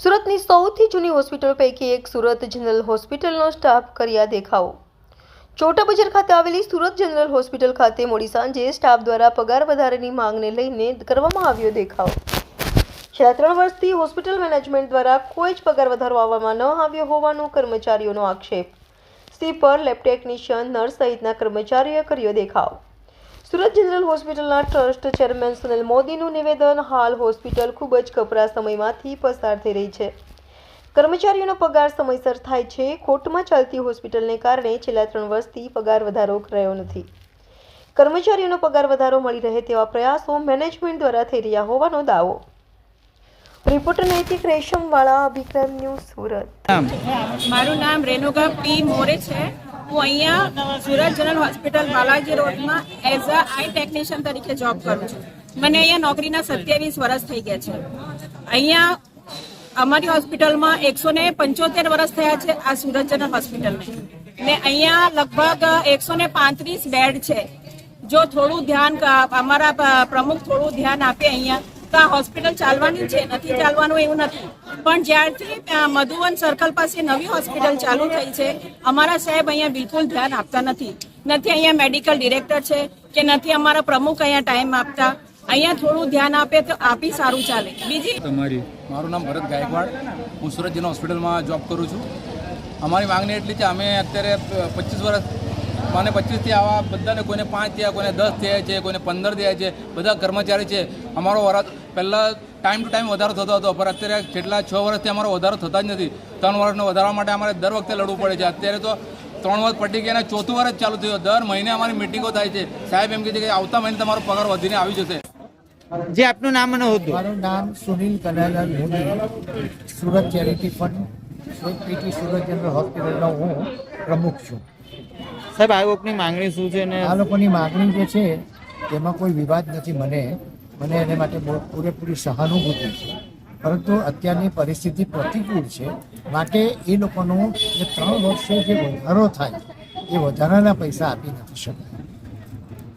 સુરતની સૌથી જૂની હોસ્પિટલ પૈકી એક સુરત જનરલ હોસ્પિટલનો સ્ટાફ કર્યા દેખાવો. ચોટા બજાર ખાતે આવેલી સુરત જનરલ હોસ્પિટલ ખાતે મોડી સ્ટાફ દ્વારા પગાર વધારાની માંગને લઈને કરવામાં આવ્યો દેખાવ. છેલ્લા ત્રણ વર્ષથી હોસ્પિટલ મેનેજમેન્ટ દ્વારા કોઈ જ પગાર વધારો આવવામાં ન આવ્યો હોવાનો કર્મચારીઓનો આક્ષેપ. સ્લીપર, લેબ ટેકનિશિયન, નર્સ સહિતના કર્મચારીઓએ કર્યો દેખાવ. સુરત જનરલ હોસ્પિટલના ટ્રસ્ટ ચેરમેન સુનિલ મોદીનું નિવેદન હાલ હોસ્પિટલ ખૂબ જ કપરા સમયમાંથી પસાર થઈ રહી છે. કર્મચારીઓનો પગાર સમયસર થાય છે. ખોટમાં ચાલતી હોસ્પિટલને કારણે છેલ્લા ત્રણ વર્ષથી પગાર વધારો કરાયો નથી. કર્મચારીઓનો પગાર વધારો મળી રહે તેવા પ્રયાસો મેનેજમેન્ટ દ્વારા થઈ રહ્યા હોવાનો દાવો. રિપોર્ટર નૈતિક રેશમવાળા અભિક્રમ ન્યૂઝ સુરત. મારું નામ રેણુકા પી મોરે છે. હું અહીંયા સુરત જનરલ હોસ્પિટલ બાલાજી રોડમાં એઝ અ આઈ ટેકનિશિયન તરીકે જોબ કરું છું. મને અહીંયા નોકરીના સત્યાવીસ વર્ષ થઈ ગયા છે. અહીંયા અમારી હોસ્પિટલમાં એકસો ને પંચોતેર વર્ષ થયા છે આ સુરત જનરલ હોસ્પિટલને ને અહીંયા લગભગ એકસો ને પાંત્રીસ બેડ છે. જો થોડું ધ્યાન અમારા પ્રમુખ થોડું ધ્યાન આપે અહીંયા તો હોસ્પિટલ ચાલવાની છે, નથી ચાલવાનું એવું નથી. પણ જ્યારથી મધુવન સર્કલ પાસે નવી હોસ્પિટલ ચાલુ થઈ છે, અમારા સાહેબ અહીંયા બિલકુલ ધ્યાન આપતા નથી. નથી અહીંયા મેડિકલ ડિરેક્ટર છે કે નથી અમારા પ્રમુખ અહીંયા ટાઈમ આપતા. અહીંયા થોડું ધ્યાન આપે તો આપી સારું ચાલે. બીજી તમારી. મારું નામ ભરત ગાયકવાડ. હું સુરત જિલ્લા હોસ્પિટલમાં જોબ કરું છું. અમારી માંગણી એટલી છે, અમે અત્યારે પચીસ વર્ષ મને પચીસથી આવા બધાને કોઈને પાંચ થયા કોઈને દસ થયા છે કોઈને પંદર થયા છે બધા કર્મચારી છે. અમારો વરસ પહેલાં ટાઈમ ટુ ટાઈમ વધારો થતો હતો પણ અત્યારે છેલ્લા છ વર્ષથી અમારો વધારો થતા જ નથી. ત્રણ વર્ષનો વધારવા માટે અમારે દર વખતે લડવું પડે છે. અત્યારે તો ત્રણ વર્ષ પટી ગયા ચોથું વર્ષ ચાલુ થયું. દર મહિને અમારી મિટિંગો થાય છે. સાહેબ એમ કહે છે કે આવતા મહિને તમારો પગાર વધીને આવી જશે. જે આપનું નામ અને હોદ્દો. મારું નામ Sunil Kanaiyalal Modi Surat charity fund Surat PT Surat general હોસ્પિટલનો હું પ્રમુખ છું. સાહેબ આયોગની માંગણી શું છે ને? આ લોકોની માંગણી જે છે, તેમાં કોઈ વિવાદ નથી મને. મને એને માટે પૂરેપૂરી સહાનુભૂતિ છે. પરંતુ અત્યારની પરિસ્થિતિ પ્રતિકૂળ છે. માટે એ લોકોનું જે ત્રણ વર્ષે જે વધારો થાય, એ વધારાના પૈસા આપી નથી શકાય.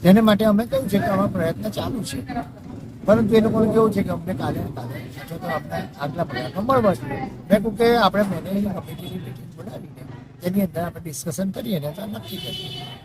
તેને માટે અમે કહ્યું છે કે અમારો પ્રયત્ન ચાલુ છે. પરંતુ એ લોકોનું કેવું છે કે અમને કાલે કાલે તો અમને આગલા પ્રયત્નો મળવા જોઈએ. મેં કહ્યું કે આપણે મેનેજિંગ કમિટીની મિટિંગ બોલાવીને તેની અંદર આપણે ડિસ્કશન કરીએ ને તો નક્કી કરીએ